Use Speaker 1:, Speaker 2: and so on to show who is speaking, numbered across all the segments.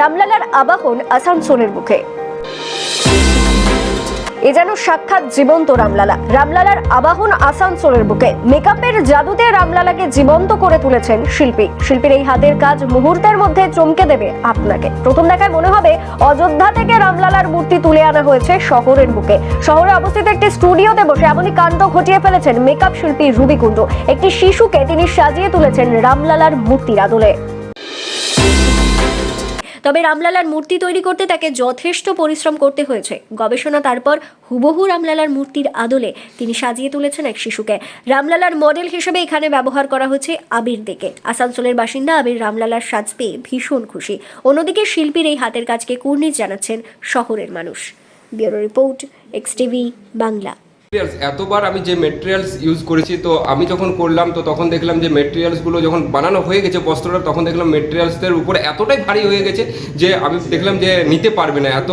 Speaker 1: রামলালার আবাহন আসানসোলের মুখে। এ যেন সাক্ষাৎ জীবন্ত রামলালা। রামলালার আবাহন আসানসোলের বুকে। মেকআপের জাদুতে রামলালাকে জীবন্ত করে তুলেছেন শিল্পী। শিল্পীর এই হাতের কাজ মুহূর্তের মধ্যে চমকে দেবে আপনাকে। প্রথম দেখায় মনে হবে, অযোধ্যা থেকে রামলালার মূর্তি তুলে আনা হয়েছে শহরের বুকে। শহরে অবস্থিত একটি স্টুডিওতে বসে এমনই কাণ্ড ঘটিয়ে ফেলেছেন মেকআপ শিল্পী রুবি কুণ্ডু একটি শিশুকে তিনি সাজিয়ে তুলেছেন রামলালার মূর্তির আদলে। তবে রামলালার মূর্তি তৈরি করতে তাকে যথেষ্ট পরিশ্রম করতে হয়েছে। গবেষণা তারপর হুবহু রামলালার মূর্তির আদলে তিনি সাজিয়ে তুলেছেন এক শিশুকে। রামলালার মডেল হিসেবে এখানে ব্যবহার করা হয়েছে আবির দিকে। আসানসোলের বাসিন্দা আবির রামলালার সাজ পেয়ে ভীষণ খুশি। অন্যদিকে শিল্পীর এই হাতের কাজকে কুর্নিশ জানাচ্ছেন শহরের মানুষ। Bureau report, X Bangla.
Speaker 2: এতবার আমি যে মেটেরিয়ালস ইউজ করেছি, তো আমি যখন করলাম, তো তখন দেখলাম যে মেটেরিয়ালসগুলো যখন বানানো হয়ে গেছে বস্ত্রটা, তখন দেখলাম মেটেরিয়ালসদের উপর এতটাই ভারী হয়ে গেছে যে আমি দেখলাম যে নিতে পারবে না, এত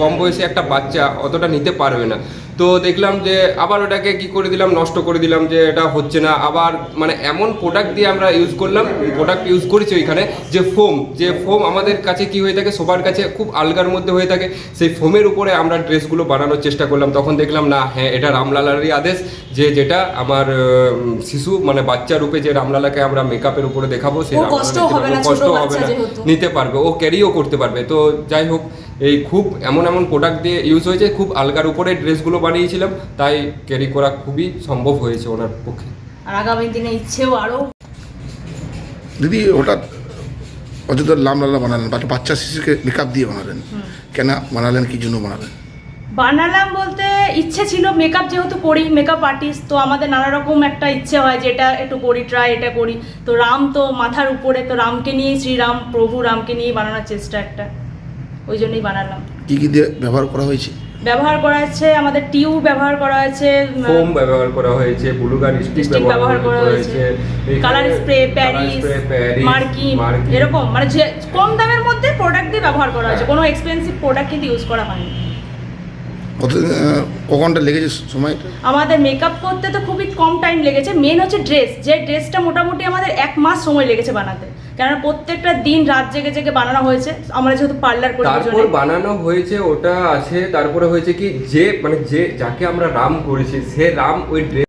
Speaker 2: কম বয়সে একটা বাচ্চা অতটা নিতে পারবে না। তো দেখলাম যে আবার ওটাকে কি করে দিলাম নষ্ট করে দিলাম যে এটা হচ্ছে না। আবার মানে এমন প্রোডাক্ট দিয়ে আমরা ইউজ করলাম প্রোডাক্ট ইউজ করেছি ওইখানে যে ফোম যে ফোম আমাদের কাছে কি হয়ে থাকে সবার কাছে খুব আলগার মধ্যে হয়ে থাকে। সেই ফোমের উপরে আমরা ড্রেসগুলো বানানোর চেষ্টা করলাম। তখন দেখলাম না হ্যাঁ এটা রামলালারই আদেশ যে যেটা আমার শিশু মানে বাচ্চা রূপে যে রামলালাকে আমরা মেকআপের উপরে দেখাবো সেই রামলালা
Speaker 3: কষ্ট হবে না।
Speaker 2: নিতে পারবে। ও ক্যারিও করতে পারবে। তো যাই হোক এই খুব এমন এমন প্রোডাক্ট দিয়ে ইউজ হয়েছে খুব আলগার উপরে ড্রেসগুলো বানিয়েছিলাম তাই ক্যারি করা খুবই সম্ভব হয়েছে ওনার পক্ষে।
Speaker 3: আর আগামী দিনে ইচ্ছেও আরও
Speaker 4: দিদি হঠাৎ অযোধ্যা লামলালা বানালেন বা বাচ্চা শিশুকে মেকআপ দিয়ে বানালেন। কেন বানালেন কি জন্য বানালেন?
Speaker 3: বানালাম বলতে ইচ্ছে ছিল মেকআপ যেহেতু করি মেকআপ আর্টিস্ট তো আমাদের নানা রকম একটা ইচ্ছে হয় যে এটা একটু করি ট্রাই এটা করি। তো রাম তো মাথার উপরে তো রামকে নিয়ে শ্রীরাম প্রভু রামকে নিয়ে বানানোর চেষ্টা একটা। ওই জন্যই বানালাম।
Speaker 4: কি কি দিয়ে ব্যবহার করা হয়েছে?
Speaker 3: ব্যবহার করা হয়েছে আমাদের টিউব ব্যবহার করা হয়েছে
Speaker 2: ফোম ব্যবহার করা হয়েছে ব্লুগার স্টিক ব্যবহার করা হয়েছে
Speaker 3: কালার স্প্রে প্যারিস মার্কিন এরকম মানে যে কম দামের মধ্যে প্রোডাক্ট দিয়ে ব্যবহার করা হয়েছে কোনো এক্সপেন্সিভ প্রোডাক্ট কিন্তু ইউজ করা হয়নি।
Speaker 4: কত আহ, লেগেছে সময়
Speaker 3: আমাদের মেকআপ করতে তো খুবই কম টাইম লেগেছে। মেন হচ্ছে ড্রেস যে ড্রেসটা মোটামুটি আমাদের এক মাস সময় লেগেছে বানাতে। কেননা প্রত্যেকটা দিন রাত জেগে জেগে বানানো হয়েছে। আমরা যেহেতু পার্লার করি
Speaker 2: তারপর বানানো হয়েছে ওটা আছে। তারপরে হয়েছে কি যে মানে যে যাকে আমরা রাম করেছি সে রাম ওই ড্রেস